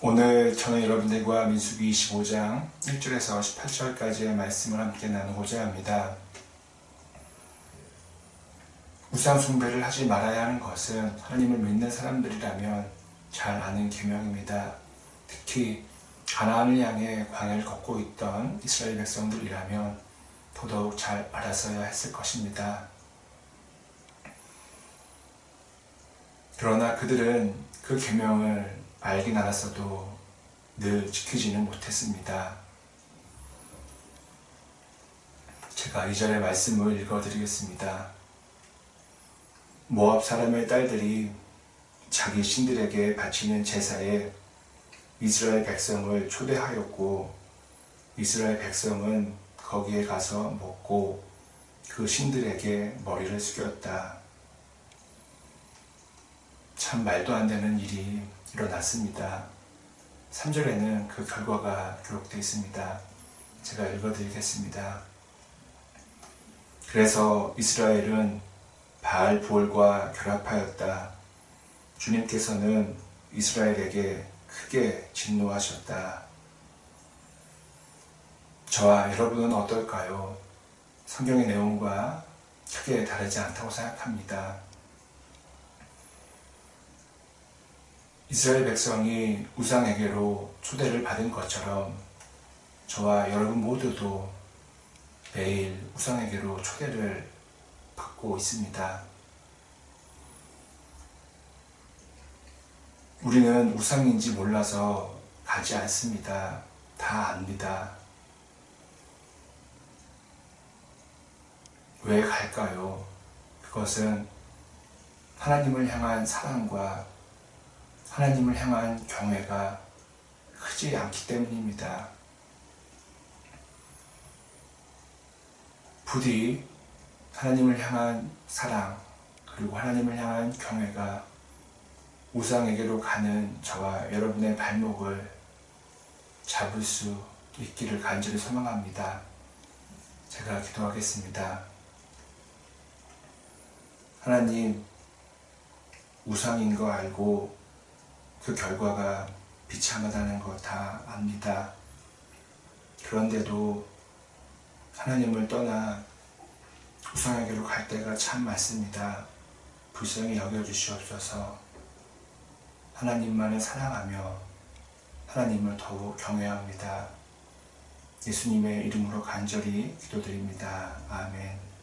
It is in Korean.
오늘 저는 여러분들과 민수기 25장 1절에서 18절까지의 말씀을 함께 나누고자 합니다. 우상 숭배를 하지 말아야 하는 것은 하나님을 믿는 사람들이라면 잘 아는 계명입니다. 특히 가나안을 향해 광야를 걷고 있던 이스라엘 백성들이라면 더더욱 잘 알았어야 했을 것입니다. 그러나 그들은 그 계명을 알긴 알았어도 늘 지키지는 못했습니다. 제가 이절의 말씀을 읽어드리겠습니다. 모압 사람의 딸들이 자기 신들에게 바치는 제사에 이스라엘 백성을 초대하였고 이스라엘 백성은 거기에 가서 먹고 그 신들에게 머리를 숙였다. 참 말도 안 되는 일이 일어났습니다. 3절에는 그 결과가 기록되어 있습니다. 제가 읽어드리겠습니다. 그래서 이스라엘은 바알 부올과 결합하였다. 주님께서는 이스라엘에게 크게 진노하셨다. 저와 여러분은 어떨까요? 성경의 내용과 크게 다르지 않다고 생각합니다. 이스라엘 백성이 우상에게로 초대를 받은 것처럼 저와 여러분 모두도 매일 우상에게로 초대를 받고 있습니다. 우리는 우상인지 몰라서 가지 않습니다. 다 압니다. 왜 갈까요? 그것은 하나님을 향한 사랑과 하나님을 향한 경외가 크지 않기 때문입니다. 부디 하나님을 향한 사랑 그리고 하나님을 향한 경외가 우상에게로 가는 저와 여러분의 발목을 잡을 수 있기를 간절히 소망합니다. 제가 기도하겠습니다. 하나님, 우상인 거 알고 그 결과가 비참하다는 거 다 압니다. 그런데도 하나님을 떠나 우상에게로 갈 때가 참 많습니다. 불쌍히 여겨주시옵소서 하나님만을 사랑하며 하나님을 더욱 경외합니다. 예수님의 이름으로 간절히 기도드립니다. 아멘.